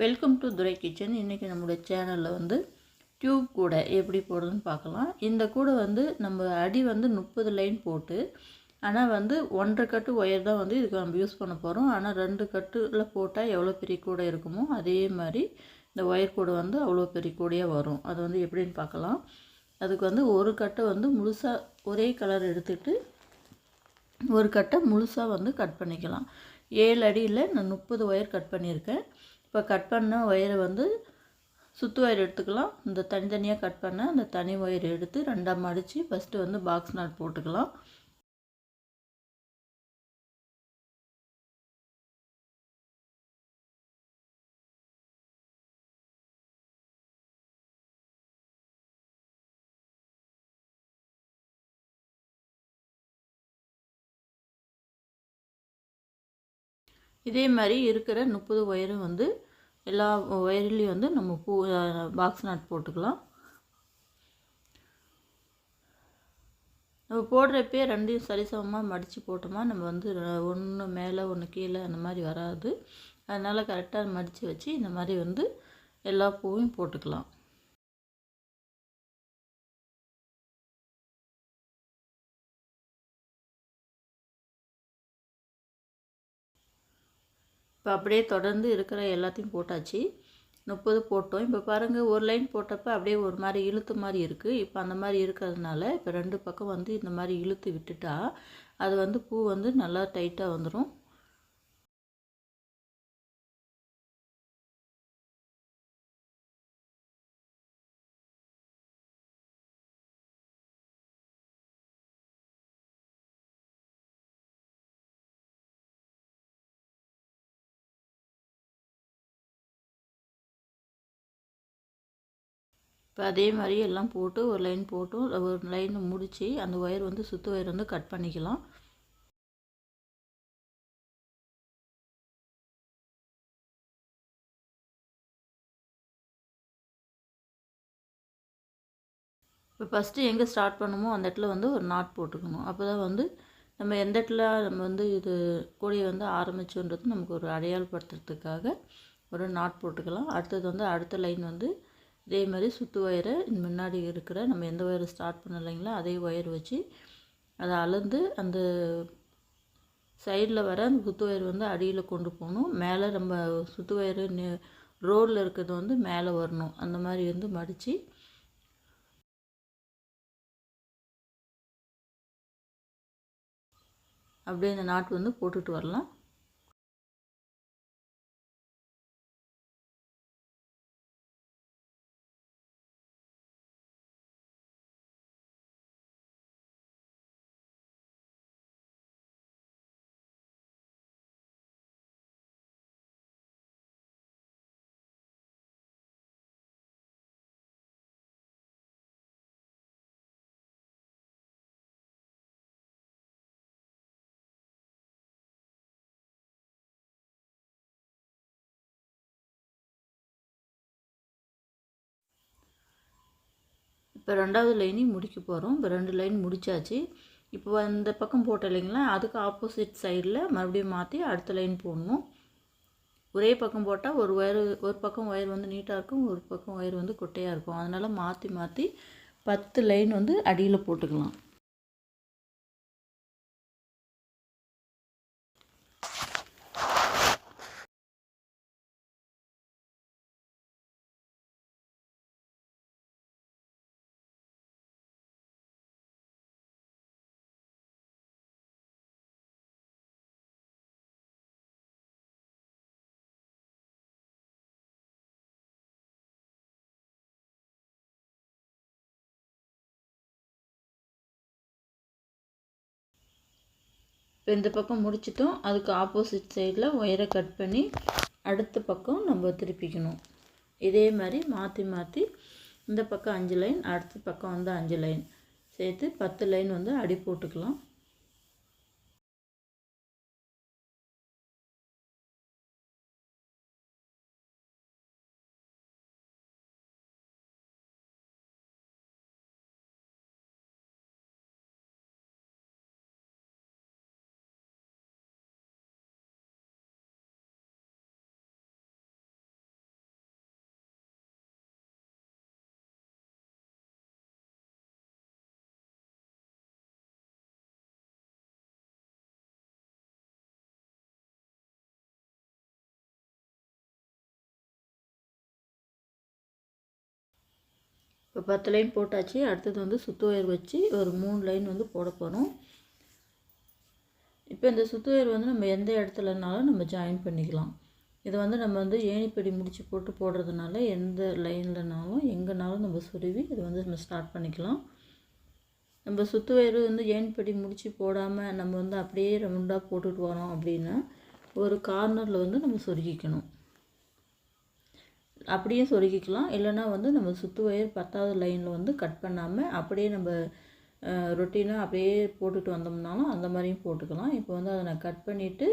Welcome to Durai kitchen இன்றைக்கி நம்மளுடைய சேனலில் வந்து டியூப் கூடை எப்படி போடுறதுன்னு பார்க்கலாம். இந்த கூடை வந்து நம்ம அடி வந்து முப்பது லைன் போட்டு ஆனால் வந்து ஒன்றரை கட்டு ஒயர் தான் வந்து இதுக்கு நம்ம யூஸ் பண்ண போகிறோம் ஆனால் ரெண்டு கட்டில் போட்டால் எவ்வளோ பெரிய கூடை இருக்குமோ அதே மாதிரி இந்த ஒயர் கூடை வந்து அவ்வளோ பெரிய கூடையாக வரும். அது வந்து எப்படின்னு பார்க்கலாம். அதுக்கு வந்து ஒரு கட்டை வந்து முழுசாக ஒரே கலர் எடுத்துகிட்டு ஒரு கட்டை முழுசாக வந்து கட் பண்ணிக்கலாம். ஏழு அடியில் நான் முப்பது ஒயர் கட் பண்ணியிருக்கேன். இப்போ கட் பண்ண ஒயரை வந்து சுற்று ஒயர் எடுத்துக்கலாம். இந்த தனித்தனியாக கட் பண்ண அந்த தனி ஒயர் எடுத்து ரெண்டாக மடித்து ஃபஸ்ட்டு வந்து பாக்ஸ் நாட் போட்டுக்கலாம். இதே மாதிரி இருக்கிற முப்பது ஒயரும் வந்து எல்லா ஒயர்லேயும் வந்து நம்ம பூ பாக்ஸ் நாட் போட்டுக்கலாம். நம்ம போடுறப்பே ரெண்டையும் சரிசமமாக மடித்து போட்டோமா நம்ம வந்து ஒன்று மேலே ஒன்று கீழே அந்த மாதிரி வராது. அதனால் கரெக்டாக மடித்து வச்சு இந்த மாதிரி வந்து எல்லா பூவையும் போட்டுக்கலாம். இப்போ அப்படியே தொடர்ந்து இருக்கிற எல்லாத்தையும் போட்டாச்சு. முப்பது போட்டோம். இப்போ பாருங்கள் ஒரு லைன் போட்டப்போ அப்படியே ஒரு மாதிரி இழுத்து மாதிரி இருக்குது இப்போ அந்த மாதிரி இருக்கிறதுனால இப்போ ரெண்டு பக்கம் வந்து இந்த மாதிரி இழுத்து விட்டுட்டா அது வந்து பூ வந்து நல்லா டைட்டாக வந்துடும் இப்போ அதே மாதிரி எல்லாம் போட்டு ஒரு லைன் போட்டு ஒரு லைன் முடித்து அந்த ஒயர் வந்து சுற்று ஒயர் வந்து கட் பண்ணிக்கலாம். இப்போ ஃபஸ்ட்டு எங்கே ஸ்டார்ட் பண்ணுமோ அந்த இடத்துல வந்து ஒரு நாட் போட்டுக்கணும். அப்போ தான் வந்து நம்ம எந்த இடத்துல நம்ம வந்து இது கூடிய வந்து ஆரம்பிச்சோன்றது நமக்கு ஒரு அடையாளப்படுத்துறதுக்காக ஒரு நாட் போட்டுக்கலாம். அடுத்தது வந்து அடுத்த லைன் வந்து இதே மாதிரி சுற்று ஒயரை முன்னாடி இருக்கிற நம்ம எந்த ஒயரை ஸ்டார்ட் பண்ணலைங்களோ அதே ஒயர் வச்சு அதை அளந்து அந்த சைடில் வர அந்த சுற்று ஒயர் வந்து அடியில் கொண்டு போகணும். மேலே நம்ம சுற்று ஒயரு ரோடில் இருக்கிறது வந்து மேலே வரணும். அந்த மாதிரி வந்து மடித்து அப்படியே அந்த நாட்டு வந்து போட்டுட்டு வரலாம். இப்போ ரெண்டாவது லைனையும் முடிக்க போகிறோம் இப்போ ரெண்டு லைன் முடித்தாச்சு இப்போ அந்த பக்கம் போட்ட இல்லைங்களா? அதுக்கு ஆப்போசிட் சைடில் மறுபடியும் மாற்றி அடுத்த லைன் போடணும். ஒரே பக்கம் போட்டால் ஒரு ஒயர் ஒரு பக்கம் ஒயர் வந்து நீட்டாக இருக்கும் ஒரு பக்கம் ஒயர் வந்து குட்டையாக இருக்கும். அதனால் மாற்றி மாற்றி பத்து லைன் வந்து அடியில் போட்டுக்கலாம். இப்போ இந்த பக்கம் முடிச்சிட்டோம். அதுக்கு ஆப்போசிட் சைடில் ஒயரை கட் பண்ணி அடுத்த பக்கம் நம்ம திருப்பிக்கணும். இதே மாதிரி மாற்றி மாற்றி இந்த பக்கம் அஞ்சு லைன் அடுத்த பக்கம் வந்து அஞ்சு லைன் சேர்த்து பத்து லைன் வந்து அடி போட்டுக்கலாம். இப்போ பத்து லைன் போட்டாச்சு. அடுத்தது வந்து சுத்து ஒயர் வச்சு ஒரு மூணு லைன் வந்து போட போகிறோம் இப்போ இந்த சுத்து ஒயர் வந்து நம்ம எந்த இடத்துலனாலும் நம்ம ஜாயின் பண்ணிக்கலாம். இது வந்து நம்ம வந்து ஏணிப்படி முடிச்சு போட்டு போடுறதுனால எந்த லைன்லனாலும் எங்கேனாலும் நம்ம சுருவி இது வந்து நம்ம ஸ்டார்ட் பண்ணிக்கலாம். நம்ம சுத்து வயிறு வந்து ஏணிப்படி முடித்து போடாமல் நம்ம வந்து அப்படியே ரவுண்டாக போட்டுட்டு வரோம் அப்படின்னா ஒரு கார்னரில் வந்து நம்ம சொருகிக்கணும் அப்படியே சொருகிக்கலாம். இல்லைனா வந்து நம்ம சுற்று வயர் பத்தாவது லைனில் வந்து கட் பண்ணாமல் அப்படியே நம்ம ரொட்டீனாக அப்படியே போட்டுட்டு வந்தோம்னாலும் அந்த மாதிரியும் போட்டுக்கலாம். இப்போ வந்து அதை நான் கட் பண்ணிவிட்டு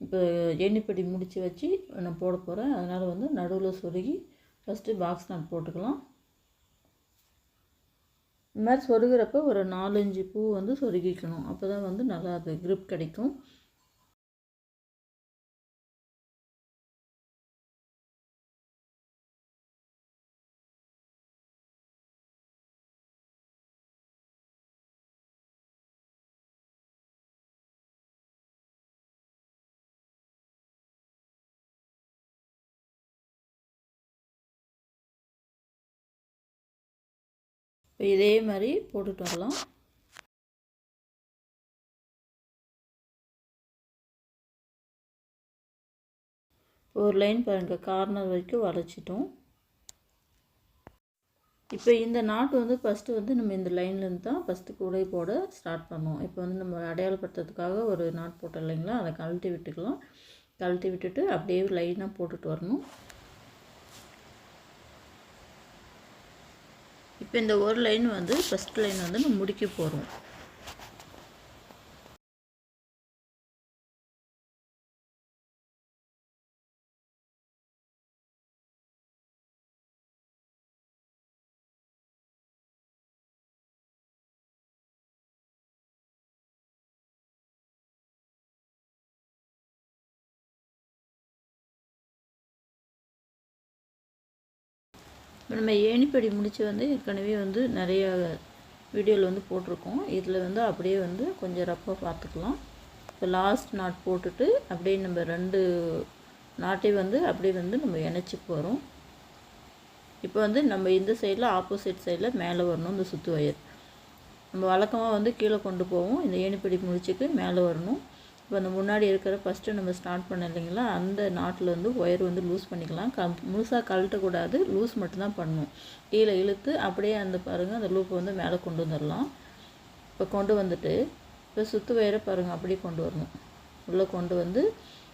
இப்போ எண்ணிப்படி முடித்து வச்சு நான் போட போகிறேன் அதனால் வந்து நடுவில் சொருகி ஃபஸ்ட்டு பாக்ஸ் நாட் போட்டுக்கலாம். இந்த மாதிரி சொருகிறப்ப ஒரு நாலஞ்சு பூ வந்து சொருகிக்கணும். அப்போ தான் வந்து நல்லா அது க்ரிப் கிடைக்கும். இதே மாதிரி போட்டுட்டு வரலாம். ஒரு லைன் பாருங்கள் கார்னர் வரைக்கும் வளைச்சிட்டோம். இப்போ இந்த நாட்டு வந்து ஃபஸ்ட்டு வந்து நம்ம இந்த லைன்லேருந்து தான் ஃபஸ்ட்டு கூடை போட ஸ்டார்ட் பண்ணோம். இப்போ வந்து நம்ம அடையாளப்படுத்துறதுக்காக ஒரு நாட் போட்டோம் இல்லைங்களா? அதை கழட்டி விட்டுக்கலாம். கழட்டி விட்டுட்டு அப்படியே லைனாக போட்டுட்டு வரணும். இப்போ இந்த ஒரு லைன் வந்து ஃபஸ்ட் லைன் வந்து நம்ம முடிக்க போகிறோம் இப்போ நம்ம ஏணிப்படி முடித்து வந்து ஏற்கனவே வந்து நிறைய வீடியோவில் வந்து போட்டிருக்கோம். இதில் வந்து அப்படியே வந்து கொஞ்சம் ரப்பாக பார்த்துக்கலாம். இப்போ லாஸ்ட் நாட் போட்டுட்டு அப்படியே நம்ம ரெண்டு நாட்டையும் வந்து அப்படியே வந்து நம்ம இணைச்சி போகிறோம் இப்போ வந்து நம்ம இந்த சைடில் ஆப்போசிட் சைடில் மேலே வரணும் இந்த சுற்று வயர் நம்ம வழக்கமாக வந்து கீழே கொண்டு போவோம். இந்த ஏணிப்படி முடிச்சுக்கு மேலே வரணும். இப்போ அந்த முன்னாடி இருக்கிற ஃபஸ்ட்டு நம்ம ஸ்டார்ட் பண்ண இல்லைங்களா? அந்த நாட்டில் வந்து ஒயர் வந்து லூஸ் பண்ணிக்கலாம். க முழுசாக கழட்டக்கூடாது லூஸ் மட்டும்தான் பண்ணணும். கீழே இழுத்து அப்படியே அந்த பாருங்கள் அந்த லூப்பை வந்து மேலே கொண்டு வந்துடலாம். இப்போ கொண்டு வந்துட்டு இப்போ சுற்று வயரை பாருங்கள் அப்படியே கொண்டு வரணும். உள்ளே கொண்டு வந்து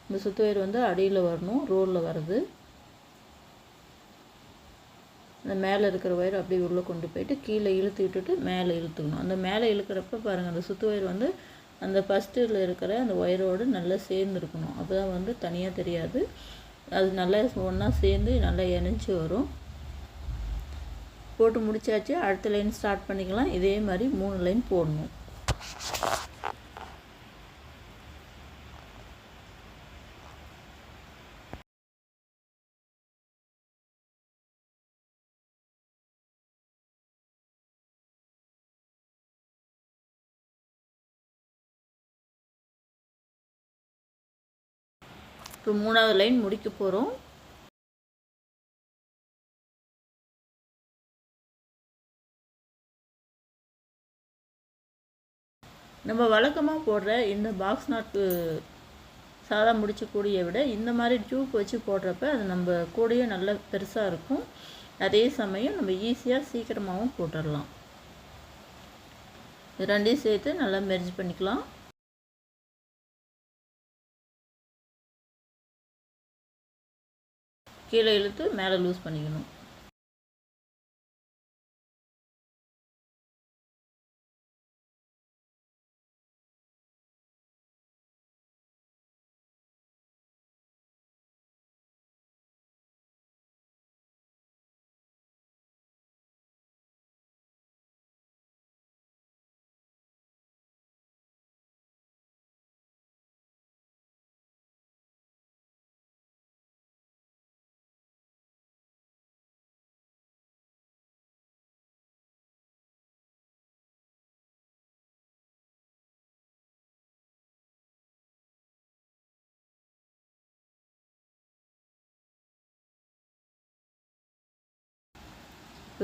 இந்த சுற்று வயர் வந்து அடியில் வரணும் ரோலில் வருது அந்த மேலே இருக்கிற ஒயர் அப்படியே உள்ளே கொண்டு போயிட்டு கீழே இழுத்து விட்டுட்டு மேலே இழுத்துக்கணும். அந்த மேலே இழுக்கிறப்ப பாருங்கள் அந்த சுற்று ஒயர் வந்து அந்த ஃபஸ்ட்டில் இருக்கிற அந்த ஒயரோடு நல்லா சேர்ந்துருக்கணும். அப்போ தான் வந்து தனியாக தெரியாது. அது நல்லா ஒன்றா சேர்ந்து நல்லா இணைஞ்சி வரும். போட்டு முடிச்சாச்சு. அடுத்த லைன் ஸ்டார்ட் பண்ணிக்கலாம். இதே மாதிரி மூணு லைன் போடணும். இப்போ மூணாவது லைன் முடிக்க போகிறோம் நம்ம வழக்கமாக போடுற இந்த பாக்ஸ் நாட்டு சாதா முடிச்ச கூடிய விட இந்த மாதிரி டியூப் வச்சு போடுறப்ப அது நம்ம கூடயே நல்ல பெருசாக இருக்கும். அதே சமயம் நம்ம ஈஸியாக சீக்கிரமாகவும் போட்டுடலாம் ரெண்டையும் சேர்த்து நல்லா மெர்ஜ் பண்ணிக்கலாம். கீழே இழுத்து மேலே லூஸ் பண்ணிக்கணும்.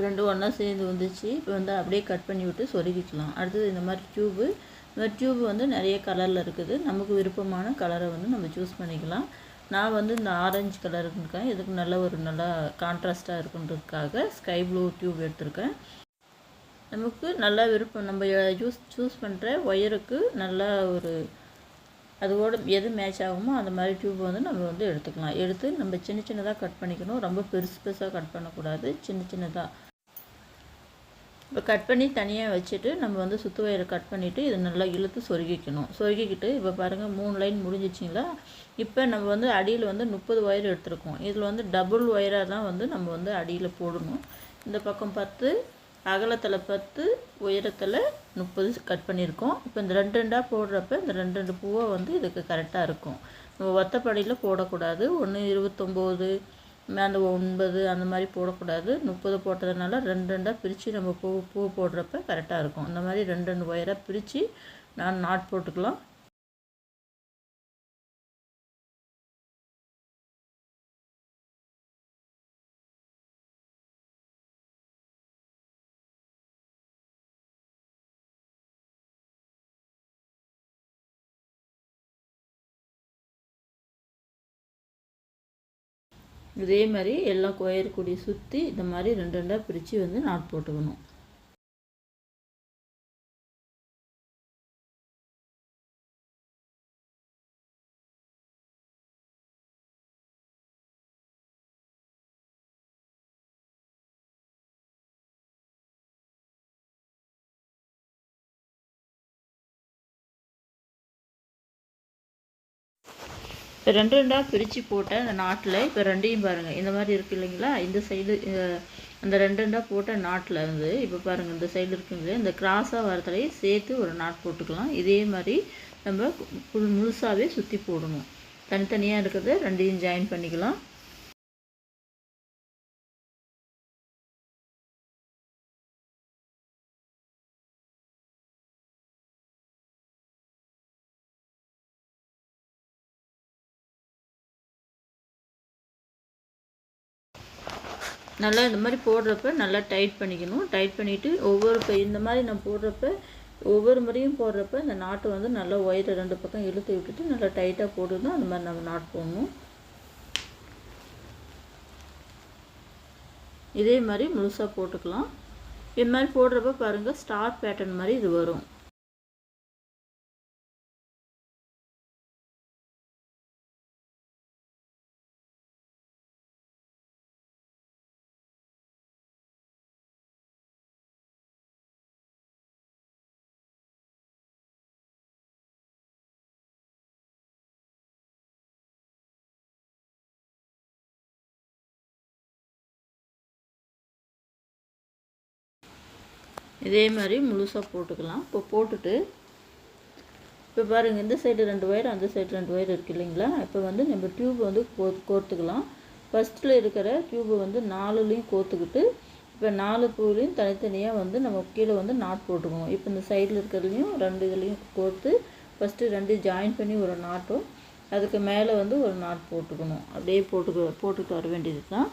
ரெண்டும் ஒன்றா சேர்ந்து வந்துச்சு. இப்போ வந்து அப்படியே கட் பண்ணி விட்டு சொருகிக்கலாம். அடுத்தது இந்த மாதிரி டியூபு இந்த மாதிரி டியூப் வந்து நிறைய கலரில் இருக்குது. நமக்கு விருப்பமான கலரை வந்து நம்ம சூஸ் பண்ணிக்கலாம். நான் வந்து இந்த ஆரஞ்சு கலர் இருக்கேன் இதுக்கு நல்ல ஒரு நல்லா கான்ட்ராஸ்ட்டாக இருக்குன்றதுக்காக ஸ்கை ப்ளூ டியூப் எடுத்திருக்கேன். நமக்கு நல்லா விருப்பம். நம்ம யூஸ் சூஸ் பண்ணுற ஒயருக்கு நல்லா ஒரு அதோட எது மேட்ச் ஆகுமோ அந்த மாதிரி டியூப் வந்து நம்ம வந்து எடுத்துக்கலாம். எடுத்து நம்ம சின்ன சின்னதாக கட் பண்ணிக்கணும். ரொம்ப பெருசு பெருசாக கட் பண்ணக்கூடாது. சின்ன சின்னதாக இப்போ கட் பண்ணி தனியாக வச்சுட்டு நம்ம வந்து சுத்து வயிறு கட் பண்ணிவிட்டு இது நல்லா இழுத்து சொருகிக்கணும். சொருகிக்கிட்டு இப்போ பாருங்கள் மூணு லைன் முடிஞ்சிச்சிங்களா? இப்போ நம்ம வந்து அடியில் வந்து முப்பது ஒயர் எடுத்திருக்கோம். இதில் வந்து டபுள் ஒயராக தான் வந்து நம்ம வந்து அடியில் போடணும். இந்த பக்கம் பத்து அகலத்தில் பத்து உயரத்தில் முப்பது கட் பண்ணியிருக்கோம். இப்போ இந்த ரெண்டு ரெண்டாக போடுறப்ப இந்த ரெண்டு ரெண்டு பூவை வந்து இதுக்கு கரெக்டாக இருக்கும். நம்ம ஒத்தப்படியில் போடக்கூடாது. ஒன்று இருபத்தொம்போது அந்த ஒன்பது அந்த மாதிரி போடக்கூடாது. முப்பது போட்டதுனால ரெண்டு ரெண்டாக பிரித்து நம்ம பூ பூ போடுறப்ப கரெக்டாக இருக்கும். இந்த மாதிரி ரெண்டு ரெண்டு ஒயராக பிரித்து நான் நாட் போட்டுக்கலாம். இதே மாதிரி எல்லா கொயர் கொடி சுற்றி இந்த மாதிரி ரெண்டு ரெண்டாக பிரித்து வந்து நாட் போட்டுக்கணும். இப்போ ரெண்டு ரெண்டாக பிரித்து போட்ட அந்த நாட்டில் இப்போ ரெண்டையும் பாருங்கள் இந்த மாதிரி இருக்குது இல்லைங்களா? இந்த சைடு அந்த ரெண்டு ரெண்டாக போட்ட நாட்டில் வந்து இப்போ பாருங்கள் இந்த சைடு இருக்குங்களே இந்த கிராஸாக வரத்துலேயே சேர்த்து ஒரு நாட் போட்டுக்கலாம். இதே மாதிரி நம்ம முழுசாகவே சுற்றி போடணும். தனித்தனியாக இருக்கிறத ரெண்டையும் ஜாயின் பண்ணிக்கலாம். நல்லா இந்த மாதிரி போடுறப்ப நல்லா டைட் பண்ணிக்கணும். டைட் பண்ணிவிட்டு ஒவ்வொரு இப்போ இந்த மாதிரி நான் போடுறப்ப ஒவ்வொரு முறையும் போடுறப்ப இந்த நாட்டு வந்து நல்லா ஒயரை ரெண்டு பக்கம் இழுத்து விட்டுட்டு நல்லா டைட்டாக போட்டு அந்த மாதிரி நம்ம நாட் போடணும். இதே மாதிரி முழுசாக போட்டுக்கலாம். இது மாதிரி போடுறப்ப பாருங்கள் ஸ்டார் பேட்டர்ன் மாதிரி இது வரும். இதே மாதிரி முழுசாக போட்டுக்கலாம். இப்போ போட்டுட்டு இப்போ பாருங்கள் இந்த சைடு ரெண்டு ஒயர் அந்த சைடு ரெண்டு ஒயர் இருக்குது இல்லைங்களா? இப்போ வந்து நம்ம டியூப் வந்து கோ கோர்த்துக்கலாம். ஃபஸ்ட்டில் இருக்கிற டியூபை வந்து நாலுலேயும் கோர்த்துக்கிட்டு இப்போ நாலு பூலையும் தனித்தனியாக வந்து நம்ம கீழே வந்து நாட் போட்டுக்கணும் இப்போ இந்த சைடில் இருக்கிறதுலையும் ரெண்டு இதுலேயும் கோர்த்து ஃபஸ்ட்டு ரெண்டு ஜாயின் பண்ணி ஒரு நாட்டும் அதுக்கு மேலே வந்து ஒரு நாட் போட்டுக்கணும். அப்படியே போட்டுக்க போட்டுட்டு வர வேண்டியது தான்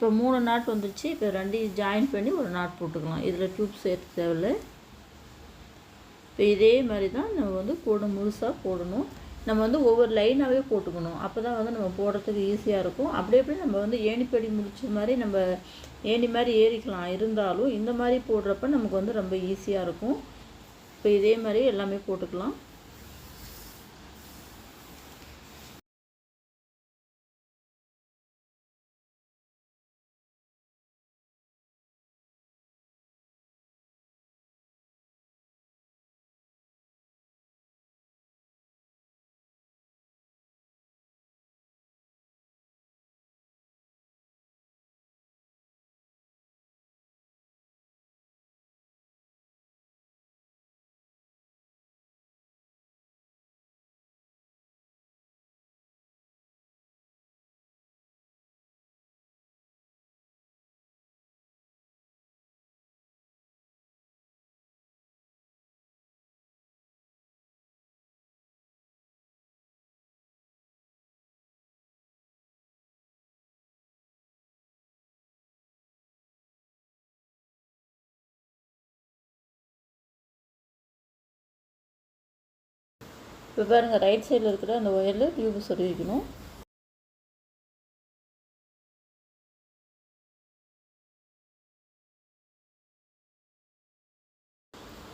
இப்போ மூணு நாட் வந்துச்சு. இப்போ ரெண்டையும் ஜாயின் பண்ணி ஒரு நாட் போட்டுக்கலாம். இதில் டியூப் சேர்த்து தேவையில்ல. இப்போ இதே மாதிரி தான் நம்ம வந்து கூட முழுசாக போடணும். நம்ம வந்து ஒவ்வொரு லைனாகவே போட்டுக்கணும். அப்போ தான் வந்து நம்ம போடுறதுக்கு ஈஸியாக இருக்கும். அப்படி அப்படியே நம்ம வந்து ஏணிப்படி முடிச்ச மாதிரி நம்ம ஏணி மாதிரி ஏறிக்கலாம். இருந்தாலும் இந்த மாதிரி போடுறப்ப நமக்கு வந்து ரொம்ப ஈஸியாக இருக்கும். இப்போ இதே மாதிரி எல்லாமே போட்டுக்கலாம். இப்போ பாருங்கள் ரைட் சைடில் இருக்கிற அந்த ஒயரில் டியூபு சொருவிக்கணும்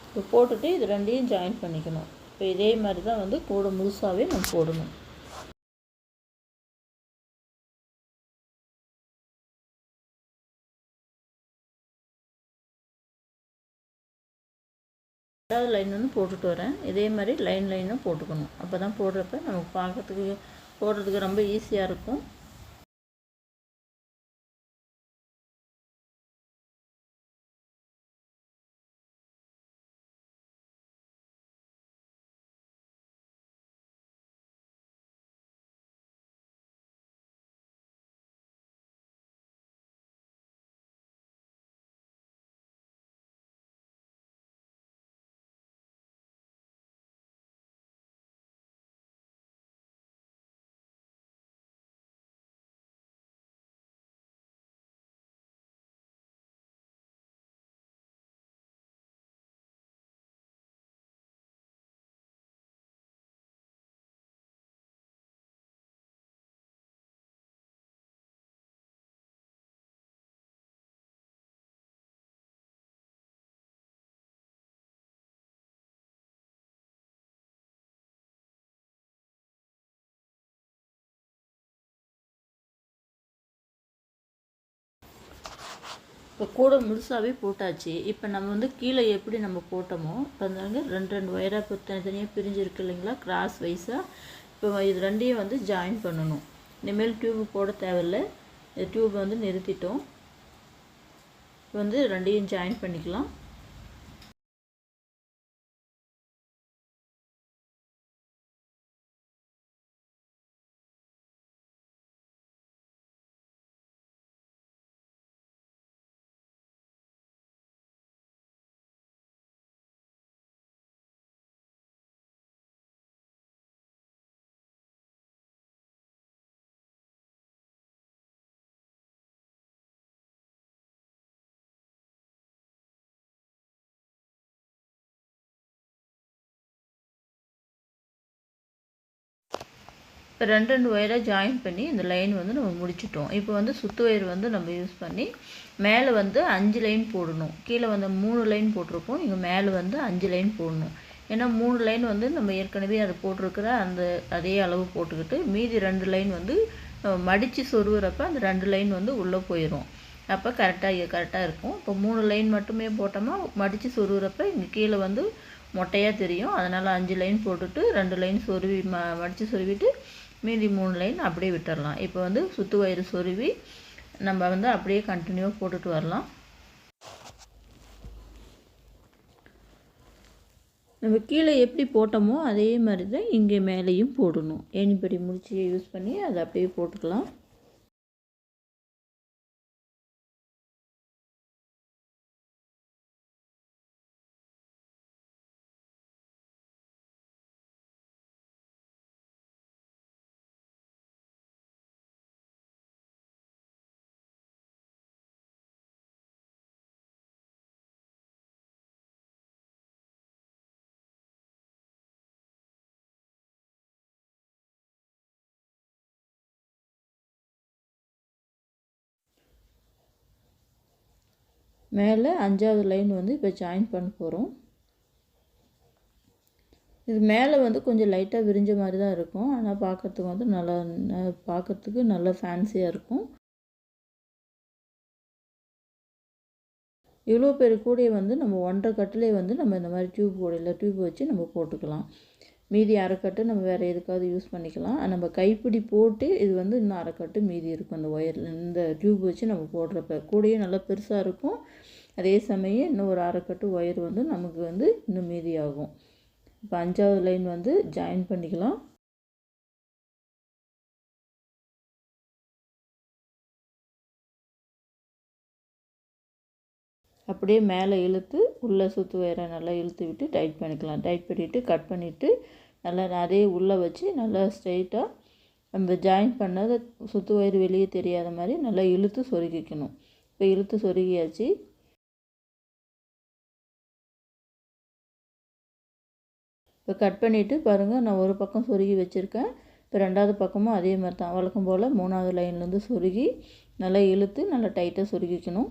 இப்போ போட்டுட்டு இது ரெண்டையும் ஜாயின் பண்ணிக்கணும். இப்போ இதே மாதிரி தான் வந்து கூட முழுசாகவே நம்ம போடணும். ரெண்டாவது லைன் வந்து போட்டுட்டு வரேன். இதே மாதிரி லைன் லைனாக போட்டுக்கணும். அப்போ தான் போடுறப்ப நமக்கு பார்க்கறதுக்கு போடுறதுக்கு ரொம்ப ஈஸியாக இருக்கும். இப்போ கூட முழுசாகவே போட்டாச்சு. இப்போ நம்ம வந்து கீழே எப்படி நம்ம போட்டோமோ இப்போ வந்து ரெண்டு ரெண்டு ஒயராக இப்போ தனித்தனியாக பிரிஞ்சிருக்கு இல்லைங்களா? கிராஸ் வைஸாக இப்போ இது ரெண்டையும் வந்து ஜாயின் பண்ணணும். இனிமேல் டியூப் போட தேவையில்லை. டியூப் வந்து நிறுத்திட்டோம். இப்போ வந்து ரெண்டையும் ஜாயின் பண்ணிக்கலாம். இப்போ ரெண்டு ரெண்டு ஒயராக ஜாயின் பண்ணி இந்த லைன் வந்து நம்ம முடிச்சிட்டோம். இப்போ வந்து சுத்து ஒயர் வந்து நம்ம யூஸ் பண்ணி மேலே வந்து அஞ்சு லைன் போடணும். கீழே வந்து மூணு லைன் போட்டிருப்போம். இங்கே மேலே வந்து அஞ்சு லைன் போடணும். ஏன்னா மூணு லைன் வந்து நம்ம ஏற்கனவே அதை போட்டிருக்கிற அந்த அதே அளவு போட்டுக்கிட்டு மீதி ரெண்டு லைன் வந்து மடித்து சொருகிறப்ப அந்த ரெண்டு லைன் வந்து உள்ளே போயிடும் அப்போ கரெக்டாக கரெக்டாக இருக்கும். இப்போ மூணு லைன் மட்டுமே போட்டோம்னா மடித்து சொருகிறப்ப இங்கே கீழே வந்து மொட்டையாக தெரியும். அதனால் அஞ்சு லைன் போட்டுட்டு ரெண்டு லைன் சொருவி ம மடித்து சொருவிட்டு மீதி மூணு லைன் அப்படியே விட்டுடலாம் இப்போ வந்து சுத்து வயிறு சொருவி நம்ம வந்து அப்படியே கண்டினியூவாக போட்டுட்டு வரலாம். நம்ம கீழே எப்படி போட்டோமோ அதே மாதிரி தான் இங்கே மேலேயும் போடணும். ஏணிப்படி முடிச்சியை யூஸ் பண்ணி அதை அப்படியே போட்டுக்கலாம். மேலே அஞ்சாவது லைன் வந்து இப்போ ஜாயின் பண்ண போகிறோம் இது மேலே வந்து கொஞ்சம் லைட்டாக விரிஞ்ச மாதிரி தான் இருக்கும். ஆனால் பார்க்குறதுக்கு வந்து நல்லா பார்க்குறதுக்கு நல்லா ஃபேன்சியாக இருக்கும். இவ்வளோ பெரிய கூடையை வந்து நம்ம ஒன்றரை கட்டிலே வந்து நம்ம இந்த மாதிரி டியூப் கூடையில் டியூப் வச்சு நம்ம போட்டுக்கலாம். மீதி அரைக்கட்டு நம்ம வேறு எதுக்காவது யூஸ் பண்ணிக்கலாம். நம்ம கைப்பிடி போட்டு இது வந்து இன்னும் அரைக்கட்டு மீதி இருக்கும். அந்த ஒயரில் இந்த டியூப் வச்சு நம்ம போடுறப்ப. கூடையும் நல்லா பெருசாக இருக்கும். அதே சமயம் இன்னும் ஒரு அரைக்கட்டு ஒயர் வந்து நமக்கு வந்து இன்னும் மீதி ஆகும். இப்போ அஞ்சாவது லைன் வந்து ஜாயின் பண்ணிக்கலாம். அப்படியே மேலே இழுத்து உள்ளே சுற்று வயரை நல்லா இழுத்து விட்டு டைட் பண்ணிக்கலாம். டைட் பண்ணிவிட்டு கட் பண்ணிவிட்டு நல்லா அதே உள்ளே வச்சு நல்லா ஸ்ட்ரைட்டாக நம்ம ஜாயின் பண்ணாத சுற்று வயிறு வெளியே தெரியாத மாதிரி நல்லா இழுத்து சொருகிக்கணும். இப்போ இழுத்து சொருகியாச்சு. இப்போ கட் பண்ணிவிட்டு பாருங்கள் நான் ஒரு பக்கம் சொருகி வச்சுருக்கேன். இப்போ ரெண்டாவது பக்கமும் அதே மாதிரி தான். வழக்கம் போல் மூணாவது லைன்லேருந்து சொருகி நல்லா இழுத்து நல்லா டைட்டாக சொருகிக்கணும்.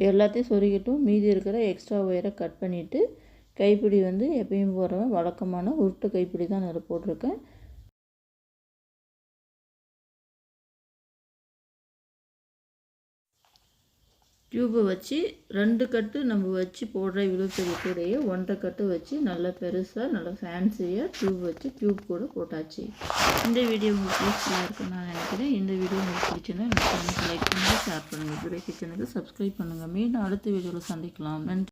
எல்லாத்தையும் சொருகிட்டும் மீதி இருக்கிற எக்ஸ்ட்ரா ஒயரை கட் பண்ணிவிட்டு கைப்பிடி வந்து எப்பயும் போடுற வழக்கமான உருட்டு கைப்பிடி தான் நான் போட்டிருக்கேன். டியூப்பை வச்சு ரெண்டு கட்டு நம்ம வச்சு போடுற இவ்வளோ பெரிய கூடையே ஒன்றரை கட்டு வச்சு நல்லா பெருசாக நல்லா ஃபேன்சியாக டியூப் வச்சு டியூப் கூட போட்டாச்சு. இந்த வீடியோ உங்களுக்கு யூஸ்ஃபுல்லாக இருக்குன்னு நான் நினைக்கிறேன். இந்த வீடியோ உங்களுக்கு பிடிச்சுன்னா எனக்கு லைக் பண்ணுங்கள் ஷேர் பண்ணுங்கள் துரை கிச்சனுக்கு சப்ஸ்கிரைப் பண்ணுங்கள் மீண்டும் அடுத்த வீடியோவில் சந்திக்கலாம். நன்றி.